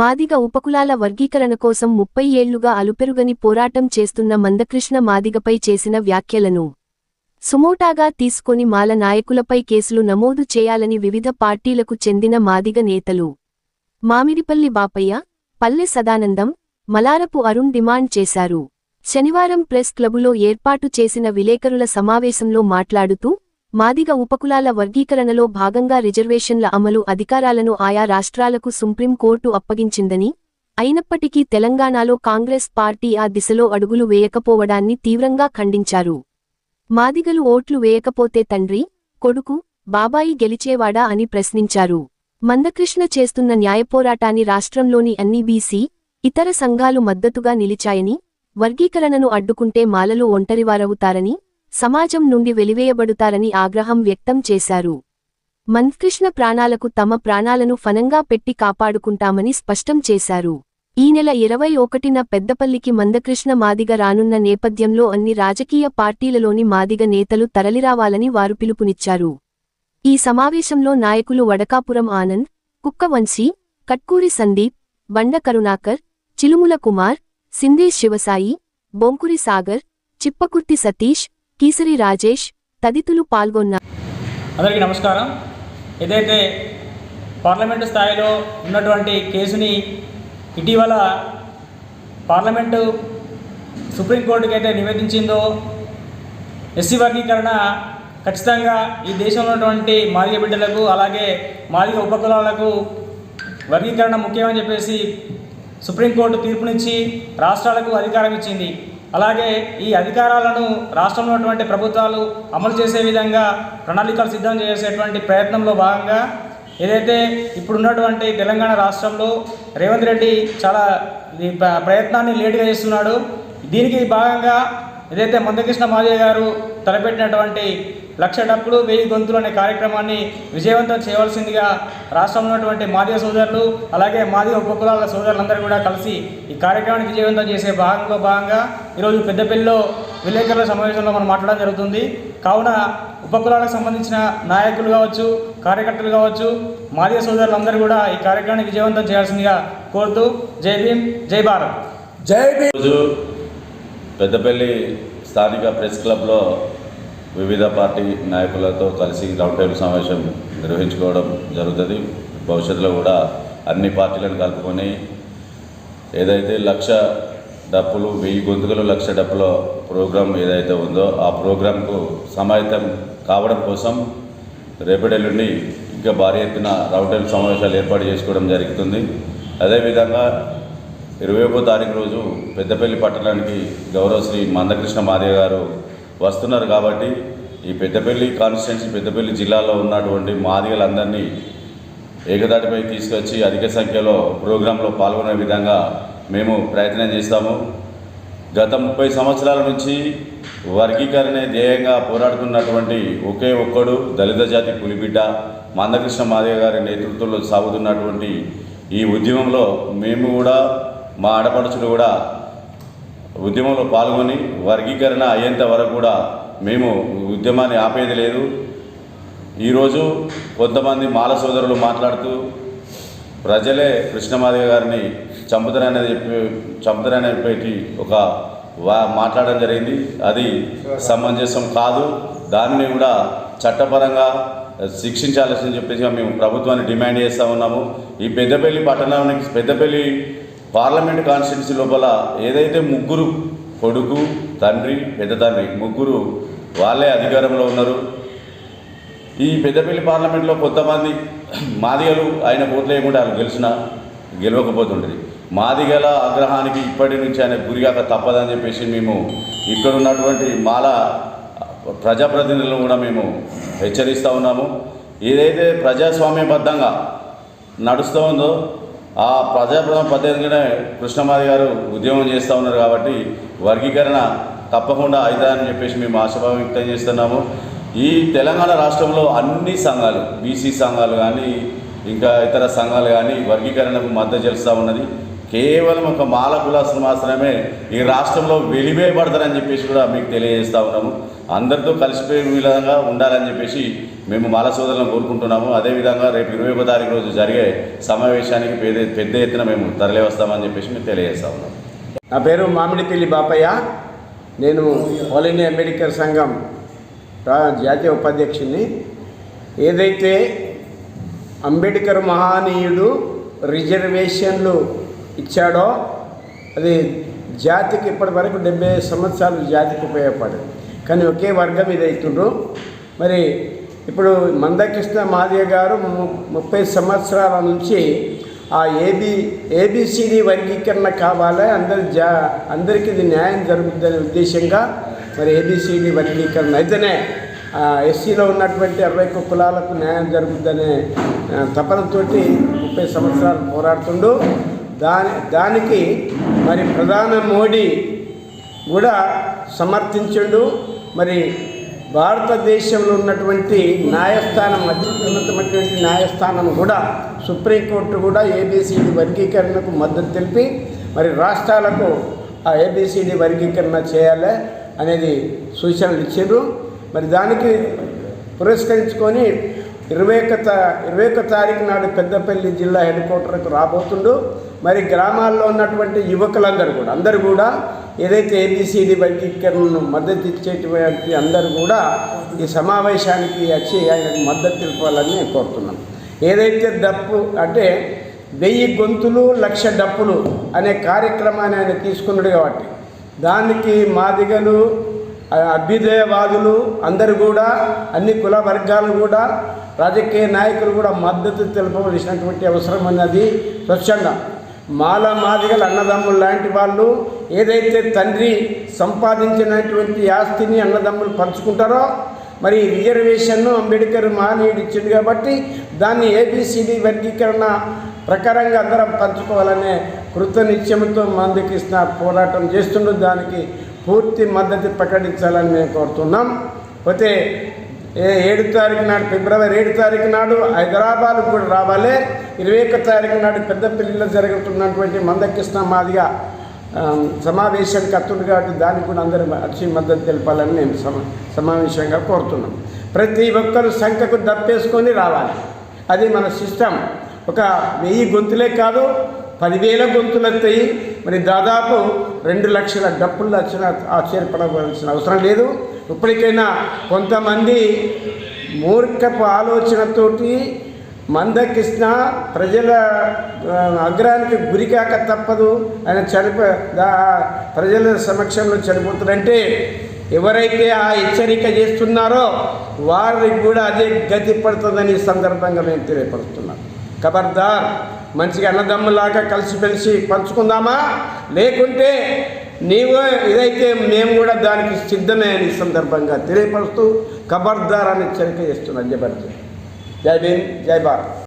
మాదిగ ఉపకులాల వర్గీకరణ కోసం ముప్పై ఏళ్ళుగా అలుపెరుగని పోరాటం చేస్తున్న మందకృష్ణ మాదిగపై చేసిన వ్యాఖ్యలను సుమోటాగా తీసుకొని మాల నాయకులపై కేసులు నమోదు చేయాలని వివిధ పార్టీలకు చెందిన మాదిగ నేతలు మామిడిపల్లి బాపయ్య పల్లె సదానందం మలారపు అరుణ్ డిమాండ్ చేశారు. శనివారం ప్రెస్ క్లబులో ఏర్పాటు చేసిన విలేకరుల సమావేశంలో మాట్లాడుతూ మాదిగ ఉపకులాల వర్గీకరణలో భాగంగా రిజర్వేషన్ల అమలు అధికారాలను ఆయా రాష్ట్రాలకు సుప్రీంకోర్టు అప్పగించిందని అయినప్పటికీ తెలంగాణలో కాంగ్రెస్ పార్టీ ఆ దిశలో అడుగులు వేయకపోవడాన్ని తీవ్రంగా ఖండించారు. మాదిగలు ఓట్లు వేయకపోతే తండ్రి కొడుకు బాబాయి గెలిచేవాడా అని ప్రశ్నించారు. మందకృష్ణ చేస్తున్న న్యాయపోరాటాన్ని రాష్ట్రంలోని అన్ని బీసీ ఇతర సంఘాలు మద్దతుగా నిలిచాయని వర్గీకరణను అడ్డుకుంటే మాలలు ఒంటరివారవుతారని సమాజం నుండి వెలివేయబడుతారని ఆగ్రహం వ్యక్తం చేశారు. మందకృష్ణ ప్రాణాలకు తమ ప్రాణాలను ఫనంగా పెట్టి కాపాడుకుంటామని స్పష్టం చేశారు. ఈ నెల ఇరవై ఒకటిన పెద్దపల్లికి మందకృష్ణ మాదిగ రానున్న నేపథ్యంలో అన్ని రాజకీయ పార్టీలలోని మాదిగ నేతలు తరలిరావాలని వారు పిలుపునిచ్చారు. ఈ సమావేశంలో నాయకులు వడకాపురం ఆనంద్ కుక్కవంశీ కట్కూరి సందీప్ బండ కరుణాకర్ చిలుముల కుమార్ సిందే శివసాయి బొంకురి సాగర్ చిప్పకుర్తి సతీష్ కీసరి రాజేష్ తదితులు పాల్గొన్నారు. అందరికీ నమస్కారం. ఏదైతే పార్లమెంటు స్థాయిలో ఉన్నటువంటి కేసుని ఇటీవల పార్లమెంటు సుప్రీంకోర్టుకి అయితే నివేదించిందో ఎస్సీ వర్గీకరణ ఖచ్చితంగా ఈ దేశంలో ఉన్నటువంటి మాదిగ బిడ్డలకు అలాగే మాదిగ ఉపకులాలకు వర్గీకరణ ముఖ్యమని చెప్పేసి సుప్రీంకోర్టు తీర్పునిచ్చి రాష్ట్రాలకు అధికారం ఇచ్చింది. అలాగే ఈ అధికారాలను రాష్ట్రంలో ఉన్నటువంటి ప్రభుత్వాలు అమలు చేసే విధంగా ప్రణాళికలు సిద్ధం చేసేటువంటి ప్రయత్నంలో భాగంగా ఏదైతే ఇప్పుడున్నటువంటి తెలంగాణ రాష్ట్రంలో రేవంత్ రెడ్డి చాలా ప్ర- ప్రయత్నాన్ని లేటుగా చేస్తున్నాడు. దీనికి భాగంగా ఏదైతే మందకృష్ణ మాదయ్య గారు తలపెట్టినటువంటి లక్ష డప్పులు వెయ్యి గొంతులు అనే కార్యక్రమాన్ని విజయవంతం చేయవలసిందిగా రాష్ట్రంలో ఉన్నటువంటి మాదిగ సోదరులు అలాగే మాదిగ ఉపకులాల సోదరులందరూ కూడా కలిసి ఈ కార్యక్రమాన్ని విజయవంతం చేసే భాగంలో భాగంగా ఈరోజు పెద్దపల్లిలో విలేకరుల సమావేశంలో మనం మాట్లాడడం జరుగుతుంది. కావున ఉపకులాలకు సంబంధించిన నాయకులు కావచ్చు కార్యకర్తలు కావచ్చు మాదిగ సోదరులందరూ కూడా ఈ కార్యక్రమాన్ని విజయవంతం చేయాల్సిందిగా కోరుతూ జై భీమ్ జై భారత్. జై భీమ్. రోజు పెద్దపల్లి స్థానిక ప్రెస్ క్లబ్లో వివిధ పార్టీ నాయకులతో కలిసి రౌండ్ టేబుల్ సమావేశం నిర్వహించుకోవడం జరుగుతుంది. భవిష్యత్తులో కూడా అన్ని పార్టీలను కలుపుకొని ఏదైతే లక్ష డప్పులు వెయ్యి గొంతుకలు లక్ష డప్పుల ప్రోగ్రాం ఏదైతే ఉందో ఆ ప్రోగ్రాంకు సమాయత్తం కావడం కోసం రేపటి ఇంకా భారీ ఎత్తున రౌండ్ టేబుల్ సమావేశాలు ఏర్పాటు చేసుకోవడం జరుగుతుంది. అదేవిధంగా ఇరవై ఒకటో తారీఖు రోజు పెద్దపల్లి పట్టణానికి గౌరవశ్రీ మందకృష్ణ మాదేవ్ గారు వస్తున్నారు కాబట్టి ఈ పెద్దపల్లి కాన్స్టిట్యున్సీ పెద్దపల్లి జిల్లాలో ఉన్నటువంటి మాదిగలందరినీ ఏకదాటిపై తీసుకొచ్చి అధిక సంఖ్యలో ప్రోగ్రాంలో పాల్గొనే విధంగా మేము ప్రయత్నం చేస్తాము. గత ముప్పై సంవత్సరాల నుంచి వర్గీకరణ ధ్యేయంగా పోరాడుతున్నటువంటి ఒకే ఒక్కడు దళిత జాతి పులిబిడ్డ మందకృష్ణ మాదేవ్ గారి నేతృత్వంలో సాగుతున్నటువంటి ఈ ఉద్యమంలో మేము కూడా మా ఆడపడుచులు కూడా ఉద్యమంలో పాల్గొని వర్గీకరణ అయ్యేంత వరకు కూడా మేము ఉద్యమాన్ని ఆపేది లేదు. ఈరోజు కొంతమంది మాల సోదరులు మాట్లాడుతూ ప్రజలే కృష్ణమాదిగ గారిని చంపుతారని చెప్పి చంపుతారని చెప్పేటి ఒక వా మాట్లాడడం జరిగింది. అది సమంజసం కాదు. దానిని కూడా చట్టపరంగా శిక్షించాల్సిందని చెప్పేసి మేము ప్రభుత్వాన్ని డిమాండ్ చేస్తూ ఉన్నాము. ఈ పెద్దపల్లి పట్టణానికి పెద్దపల్లి పార్లమెంట్ కాన్స్టిట్యున్సీ లోపల ఏదైతే ముగ్గురు కొడుకు తండ్రి పెద్ద తండ్రి ముగ్గురు వాళ్ళే అధికారంలో ఉన్నారు. ఈ పెద్దపల్లి పార్లమెంట్లో కొంతమంది మాదిగలు ఆయన ఓట్లు వేయకుండా వాళ్ళు గెలిచిన గెలవకపోతుండేది మాదిగల ఆగ్రహానికి ఇప్పటి నుంచి ఆయన గురిగాక తప్పదని చెప్పేసి మేము ఇక్కడ ఉన్నటువంటి మాల ప్రజాప్రతినిధులను కూడా మేము హెచ్చరిస్తూ ఉన్నాము. ఏదైతే ప్రజాస్వామ్యబద్ధంగా నడుస్తూ ఉందో ఆ ప్రజాప్రథమ పద్ధతిగానే కృష్ణమాది గారు ఉద్యమం చేస్తూ ఉన్నారు కాబట్టి వర్గీకరణ తప్పకుండా అవుతుందని చెప్పేసి మేము ఆశాభావం వ్యక్తం చేస్తున్నాము. ఈ తెలంగాణ రాష్ట్రంలో అన్ని సంఘాలు బీసీ సంఘాలు కానీ ఇంకా ఇతర సంఘాలు కానీ వర్గీకరణకు మద్దతు చేస్తూ ఉన్నది. కేవలం ఒక మాల కులాస్తులు మాత్రమే ఈ రాష్ట్రంలో వెలివేయబడతారని చెప్పేసి కూడా మీకు తెలియజేస్తా ఉన్నాము. అందరితో కలిసిపోయే విధంగా ఉండాలని చెప్పేసి మేము మాల సోదరులను కోరుకుంటున్నాము. అదేవిధంగా రేపు ఇరవై ఒక తారీఖు రోజు జరిగే సమావేశానికి పెద్ద పెద్ద ఎత్తున మేము తరలివస్తామని చెప్పేసి మేము తెలియజేస్తా ఉన్నాం నా పేరు మామిడిపల్లి బాపయ్య. నేను ఆల్ ఇండియా మెడికల్ సంఘం జాతీయ ఉపాధ్యక్షుడిని ఏదైతే అంబేద్కర్ మహానీయుడు రిజర్వేషన్లు ఇచ్చాడో అది జాతికి ఇప్పటి వరకు డెబ్బై సంవత్సరాలు జాతికి ఉపయోగపడదు. కానీ ఒకే వర్గం ఇది అవుతుండ్రు మరి ఇప్పుడు మందకృష్ణ మాదిగ గారు ము- ముప్పై సంవత్సరాల నుంచి ఆ ఏబి ఏబిసిడి వర్గీకరణ కావాలి అందరి జా అందరికీ ఇది న్యాయం జరుగుతుందనే ఉద్దేశంగా మరి ఏబిసిడి వర్గీకరణ అయితేనే ఎస్సీలో ఉన్నటువంటి అరవై ఒక్క కులాలకు న్యాయం జరుగుతుందనే తపనతోటి ముప్పై సంవత్సరాలు పోరాడుతుండు. దాని దానికి మరి ప్రధాన మోడీ కూడా సమర్థించండు. మరి భారతదేశంలో ఉన్నటువంటి న్యాయస్థానం అత్యున్నతమైనటువంటి న్యాయస్థానం కూడా సుప్రీంకోర్టు కూడా ఏబిసిడి వర్గీకరణకు మద్దతు తెలిపి మరి రాష్ట్రాలకు ఆ ఏబిసిడి వర్గీకరణ చేయాలి అనేది సూచనలు ఇచ్చారు మరి దానికి పురస్కరించుకొని ఇరవై ఒక్క తా ఇరవై ఒక్క తారీఖు నాడు పెద్దపల్లి జిల్లా హెడ్ క్వార్టర్కు రాబోతుండు. మరి గ్రామాల్లో ఉన్నటువంటి యువకులందరూ కూడా అందరూ కూడా ఏదైతే ఏబిసిడి వర్గీకరణను మద్దతు ఇచ్చేటువంటి అందరూ కూడా ఈ సమావేశానికి వచ్చి ఆయనకు మద్దతు ఇవ్వాలని నేను కోరుతున్నాను ఏదైతే డప్పు అంటే వెయ్యి గొంతులు లక్ష డప్పులు అనే కార్యక్రమాన్ని ఆయన తీసుకున్నాడు కాబట్టి దానికి మాదిగలు అభ్యుదయవాదులు అందరు కూడా అన్ని కుల వర్గాలు కూడా రాజకీయ నాయకులు కూడా మద్దతు తెలపవలసినటువంటి అవసరం అన్నది స్వచ్ఛంగా. మాల మాదిగల అన్నదమ్ములు లాంటి వాళ్ళు ఏదైతే తండ్రి సంపాదించినటువంటి ఆస్తిని అన్నదమ్ములు పంచుకుంటారో మరి రిజర్వేషన్ను అంబేద్కర్ మహనీయుడు ఇచ్చింది కాబట్టి దాన్ని ఏబిసిడి వర్గీకరణ ప్రకారంగా అందరం పంచుకోవాలనే కృత నిశ్చయంతో మందుకృష్ణ పోరాటం చేస్తుండో. దానికి పూర్తి మద్దతు ప్రకటించాలని మేము కోరుతున్నాం. పోతే ఏ ఏడు తారీఖు నాడు ఫిబ్రవరి ఏడు తారీఖు నాడు హైదరాబాద్ కూడా రావాలి. ఇరవై ఒక్క తారీఖు నాడు పెద్దపల్లిలో జరుగుతున్నటువంటి మందకృష్ణ మాదిగా సమావేశానికి సమావేశం కాబట్టి దానికి కూడా అందరూ వచ్చి మద్దతు తెలపాలని మేము సమా సమావేశంగా కోరుతున్నాం. ప్రతి ఒక్కరు సంఖ్యకు దప్పేసుకొని రావాలి. అది మన సిస్టమ్. ఒక వెయ్యి గొంతులే కాదు పదివేల గొంతులు వస్తాయి మరి దాదాపు రెండు లక్షల డప్పులు వచ్చిన ఆశ్చర్యపడవలసిన అవసరం లేదు. ఇప్పటికైనా కొంతమంది మూర్ఖపు ఆలోచనతోటి మందకృష్ణ ప్రజల అగ్రహానికి గురికాక తప్పదు. ఆయన చనిపో ప్రజల సమక్షంలో చనిపోతారంటే ఎవరైతే ఆ హెచ్చరిక చేస్తున్నారో వారికి కూడా అదే గతి పడుతుందని సందర్భంగా మేము తెలియపరుస్తున్నాం. ఖబర్దార్ మంచిగా అన్నదమ్ములాగా కలిసిమెలిసి పంచుకుందామా? లేకుంటే నీవు ఇదైతే మేము కూడా దానికి సిద్ధమే అని సందర్భంగా తెలియపరుస్తూ ఖబర్దార్ అని హెచ్చరిక చేస్తున్నాను జబర్దస్త్ జై భీమ్ జై భారత్.